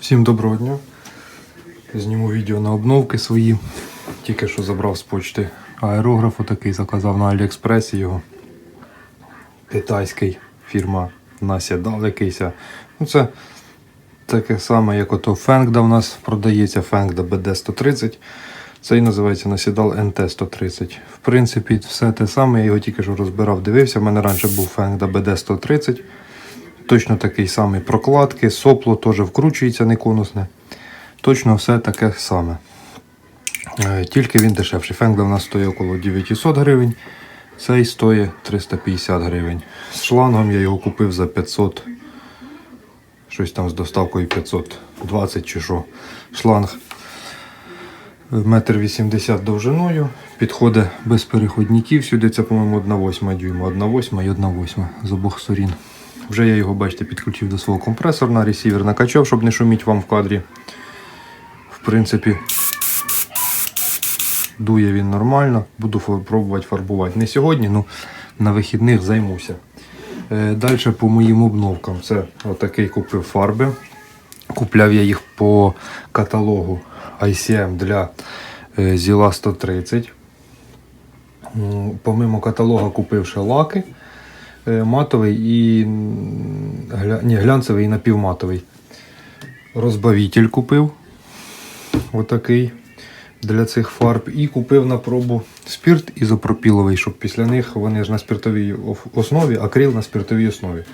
Всім доброго дня. Зніму відео на обновки свої. Тільки що забрав з почти аерограф отакий, заказав на Аліекспресі його. Китайський фірма Насідал якийсь. Ну, це таке саме, як ото Фенгда в нас продається, Фенгда BD130. Цей називається Насідал NT130. В принципі, все те саме, я його тільки що розбирав, дивився. У мене раніше був Фенгда BD130. Точно такий самий прокладки, сопло теж вкручується не конусне. Точно все таке саме. Е, Тільки він дешевший. Фенгда в нас стоїть около 900 гривень. Цей стоїть 350 гривень. З шлангом я його купив за 500. Щось там з доставкою 520 чи що. Шланг метр 80 довжиною. Підходить без переходників. Сюди це, по-моєму, 1,8 дюйма, 1,8 і 1,8 з обох сторін. Вже я його, бачите, підключив до свого компресора на ресівер, накачав, щоб не шуміть вам в кадрі. В принципі, дує він нормально. Буду пробувати фарбувати. Не сьогодні, ну на вихідних займуся. Е, Далі по моїм обновкам. Це отакий купив фарби. Купляв я їх по каталогу ICM для е, Zila 130. Помимо каталога купив ще лаки е, матовий і. Ні, глянцевий і напівматовий. Розбавитель купив. Отакий для цих фарб. І купив на пробу спирт ізопропіловий, щоб після них вони ж на спиртовій основі, акрил на спиртовій основі.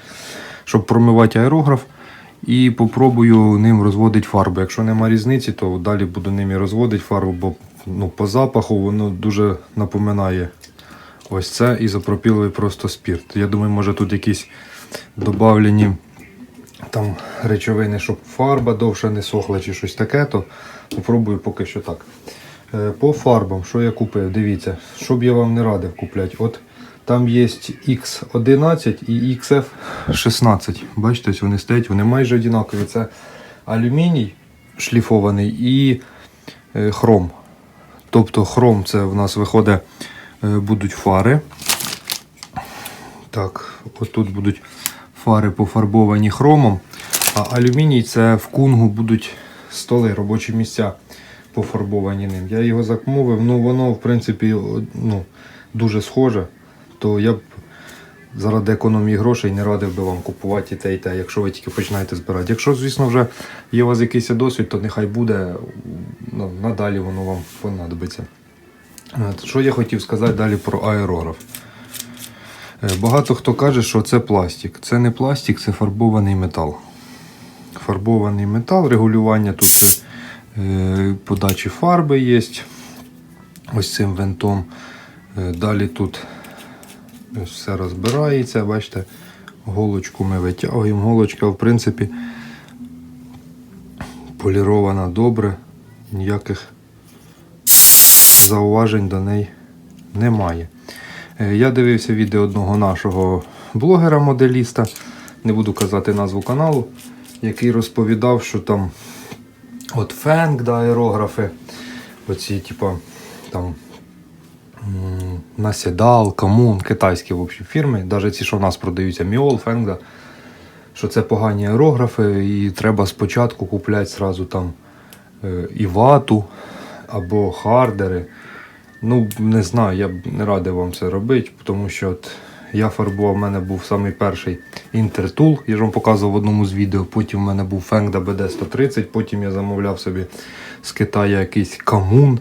Щоб промивати аерограф. І попробую ним розводити фарбу. Якщо нема різниці, то далі буду ними розводити фарбу, бо ну, по запаху воно дуже напоминає ось це ізопропіловий просто спирт. Я думаю, може тут якісь додавлені там речовини, щоб фарба довше не сохла чи щось таке, то попробую поки що так. Е, По фарбам, що я купив, дивіться, щоб я вам не радив купляти. От там є X11 і XF16. Бачите, ось вони стоять, вони майже однакові. Це алюміній шліфований і е, хром. Тобто хром це в нас виходить, будуть фари. Так, отут будуть фари пофарбовані хромом, а алюміній це в кунгу будуть столи, робочі місця пофарбовані ним. Я його замовив, ну воно в принципі ну, дуже схоже, то я б заради економії грошей не радив би вам купувати і те, і те, якщо ви тільки починаєте збирати. Якщо, звісно, вже є у вас якийсь досвід, то нехай буде, ну, надалі воно вам понадобиться. Що я хотів сказати далі про аерограф. Е, Багато хто каже, що це пластик. Це не пластик, це фарбований метал. Фарбований метал, регулювання тут е, подачі фарби є. Ось цим винтом. Е, Далі тут все розбирається. Бачите, голочку ми витягуємо. Голочка, в принципі, полірована добре. Ніяких зауважень до неї немає. Е, Я дивився відео одного нашого блогера-моделіста, не буду казати назву каналу, який розповідав, що там от фенг, да, аерографи, оці, типа, там Насідал, Камун, китайські в фірми, навіть ці, що в нас продаються, Міол, Фенг, що це погані аерографи, і треба спочатку купляти сразу там е, і вату або хардери. Ну, не знаю, я б не радив вам це робити, тому що от я фарбував, в мене був самий перший Intertool, я ж вам показував в одному з відео. Потім в мене був Fengda BD130, потім я замовляв собі з Китаю якийсь Камун.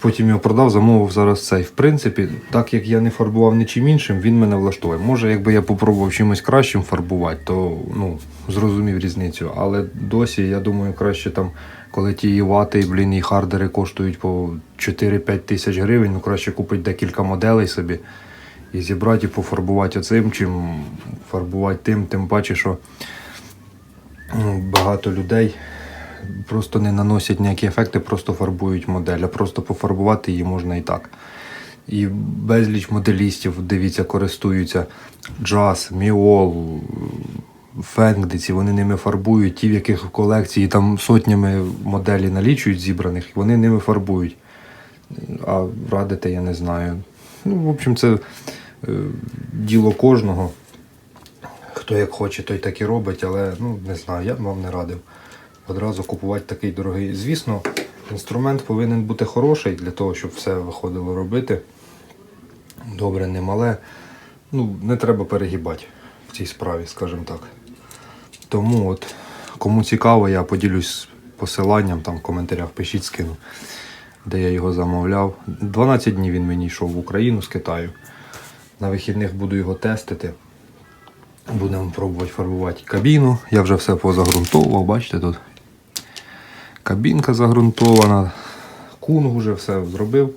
Потім його продав, замовив зараз цей. В принципі, так як я не фарбував нічим іншим, він мене влаштовує. Може, якби я попробував чимось кращим фарбувати, то ну, зрозумів різницю. Але досі, я думаю, краще там, коли ті і вати, блін, і хардери коштують по 4-5 тисяч гривень, ну краще купити декілька моделей собі і зібрати і пофарбувати оцим, чим фарбувати тим, тим паче, що ну, багато людей просто не наносять ніякі ефекти, просто фарбують модель, а просто пофарбувати її можна і так. І безліч моделістів, дивіться, користуються джаз, міол, фенгдиці, вони ними фарбують, ті, в яких в колекції там сотнями моделі налічують зібраних, вони ними фарбують. А радити я не знаю. Ну, в общем, це е, діло кожного. Хто як хоче, той так і робить, але ну не знаю, я б вам не радив одразу купувати такий дорогий. Звісно, інструмент повинен бути хороший для того, щоб все виходило робити. Добре, не мале. Ну, не треба перегибати в цій справі, скажімо так. Тому от, кому цікаво, я поділюсь посиланням, там в коментарях пишіть, скину, де я його замовляв. 12 днів він мені йшов в Україну з Китаю. На вихідних буду його тестити. Будемо пробувати фарбувати кабіну. Я вже все позагрунтовував, бачите тут. Кабінка загрунтована, кунг вже все зробив.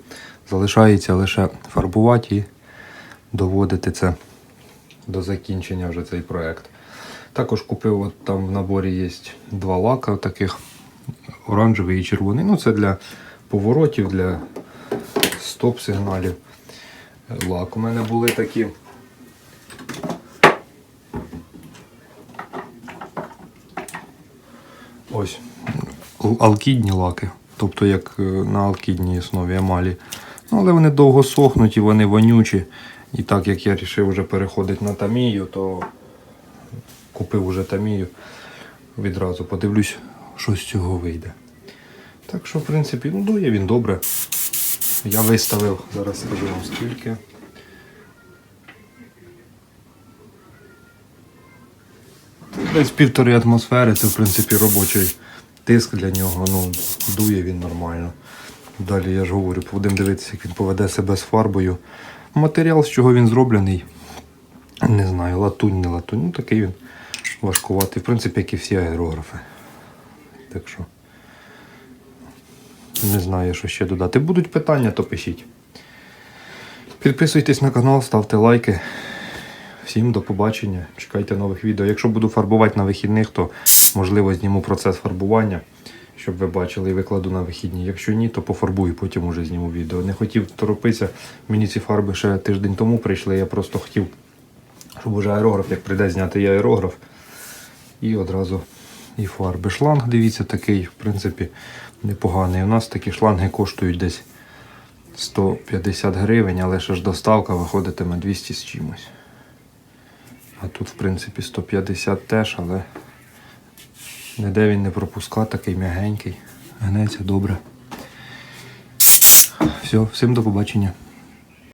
Залишається лише фарбувати і доводити це до закінчення вже цей проект. Також купив, от там в наборі є два лака таких оранжевий і червоний. Ну, це для поворотів, для стоп-сигналів. Лак у мене були такі. Ось алкідні лаки, тобто як е, на алкідній основі емалі. Ну, але вони довго сохнуть і вони вонючі. І так як я вирішив вже переходити на тамію, то купив уже тамію. Відразу подивлюсь, що з цього вийде. Так що, в принципі, ну, дує він добре. Я виставив, зараз скажу вам скільки. Десь півтори атмосфери, це в принципі робочий тиск для нього. Ну, дує він нормально. Далі я ж говорю, будемо дивитися, як він поведе себе з фарбою. Матеріал, з чого він зроблений, не знаю, латунь, не латунь. Ну такий він важкуватий. В принципі, як і всі аерографи. Так що не знаю, що ще додати. Будуть питання, то пишіть. Підписуйтесь на канал, ставте лайки. Всім до побачення. Чекайте нових відео. Якщо буду фарбувати на вихідних, то можливо зніму процес фарбування, щоб ви бачили і викладу на вихідні. Якщо ні, то пофарбую, потім уже зніму відео. Не хотів торопитися. Мені ці фарби ще тиждень тому прийшли. Я просто хотів, щоб уже аерограф, як прийде зняти я аерограф. І одразу і фарби. Шланг, дивіться, такий, в принципі, непоганий. У нас такі шланги коштують десь 150 гривень, але ще ж доставка виходитиме 200 з чимось. А тут, в принципі, 150 теж, але ніде він не пропускав, такий м'ягенький. Гнеться добре. Все, всім до побачення.